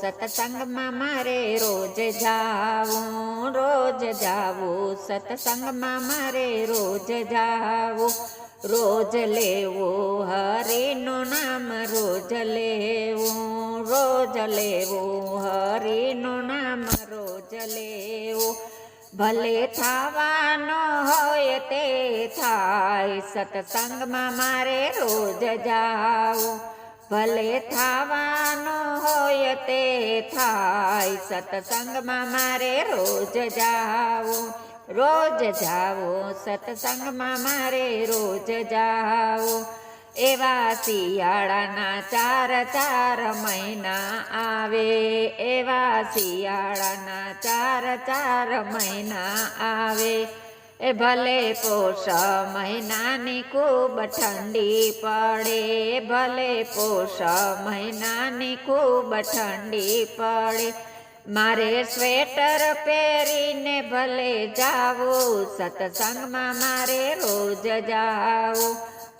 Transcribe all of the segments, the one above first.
સત્સંગમાં મારે રોજ જાવું રોજ જાવું. સતસંગમાં મારે રોજ જાવું, રોજ લેવું. હરિનું નામ રોજ લેવું રોજ લેવું. હરિનું નામ રોજ લેવું. ભલે થવાનો હોય તે થાય સતસંગમાં મારે રોજ જાવું. ભલે હોય તે થાય. સત્સંગમાં મારે રોજ જાઓ રોજ જાઓ સત્સંગમાં મારે રોજ જાઓ એવા શિયાળાના ચાર ચાર મહિના આવે. એવા શિયાળાના ચાર ચાર મહિના આવે. એ ભલે પોષ મહિનાની ખૂબ ઠંડી પડે, ભલે પોષ મહિનાની ખૂબ ઠંડી પડે. મારે સ્વેટર પહેરીને ભલે જાવું સત્સંગમાં મારે રોજ જાવું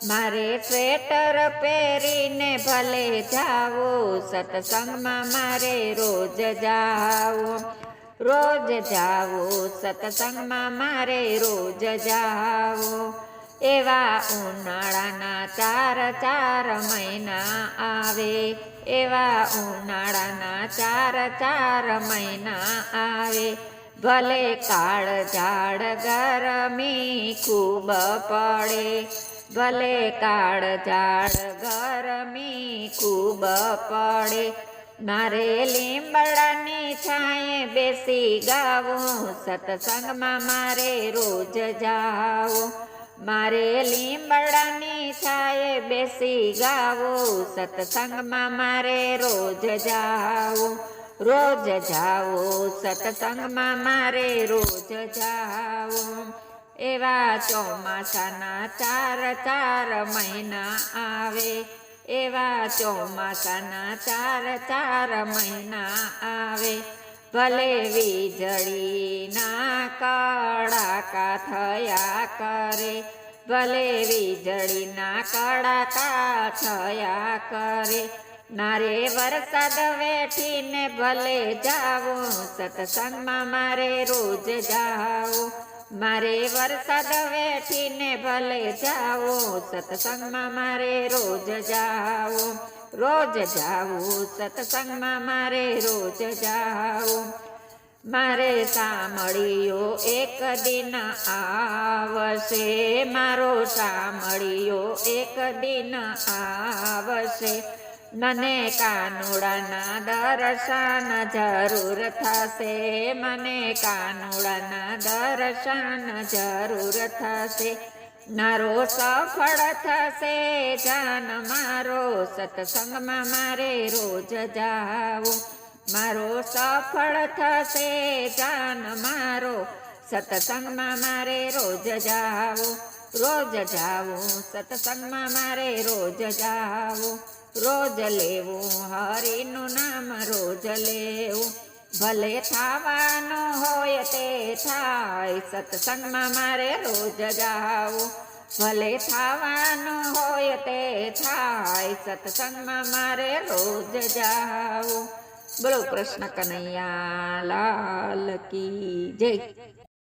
મારે સ્વેટર પહેરીને ભલે જાવું સત્સંગમાં મારે રોજ જાવું રોજ જાવો, સત્સંગમાં મારે રોજ જાવો. એવા ઉનાળાના ચાર ચાર મહિના આવે. એવા ઉનાળાના ચાર ચાર મહિના આવે. ભલે કાળ ઝાડ ગરમી ખૂબ પડે. ભલે કાળ ઝાડ ગરમી ખૂબ પડે. મારે લીંબડાની છાંયે બેસી ગાવું, સત્સંગમાં મારે રોજ જાઓ. મારે લીંબડાની છાંયે બેસી ગાવું, સત્સંગમાં મારે રોજ જાઓ. રોજ જાઓ, સત્સંગમાં મારે રોજ જાવ એવા ચોમાસાના ચાર ચાર મહિના આવે. એવા ચોમાસાના ચાર ચાર મહિના આવે, ભલે વીજળીના કડાકા થયા કરે, ભલે વીજળીના કડાકા થયા કરે. નારે વરસાદ વેઠીને ભલે જાવું, સત્સંગમાં મારે રોજ જાવું મારે વરસાદ વેઠીને ભલે જાઓ, સત્સંગમાં મારે રોજ જાઓ. રોજ જાવું સત્સંગમાં મારે રોજ જાઓ. મારે સાંભળ્યો એક દિન આવશે. મારો સાંભળ્યો એક દિન આવશે. મને કાનુડાના દર્શન જરૂર થશે. મને કાનુડાના દર્શન જરૂર થશે. મારો સફળ થશે. જાન મારો સત્સંગમાં મારે રોજ જાવું. મારો સફળ થશે. જાન મારો સત્સંગમાં મારે રોજ જાવું. રોજ જાવું. સત્સંગમાં મારે રોજ જાવું. રોજ લેવું, હરિનું નામ રોજ લેવું. ભલે થવાનું હોય તે થાય, સત્સંગમાં મારે રોજ જાવું ભલે થવાનું હોય તે થાય, સત્સંગમાં મારે રોજ જાવું બોલો કૃષ્ણ કનૈયા, લાલ કી જય.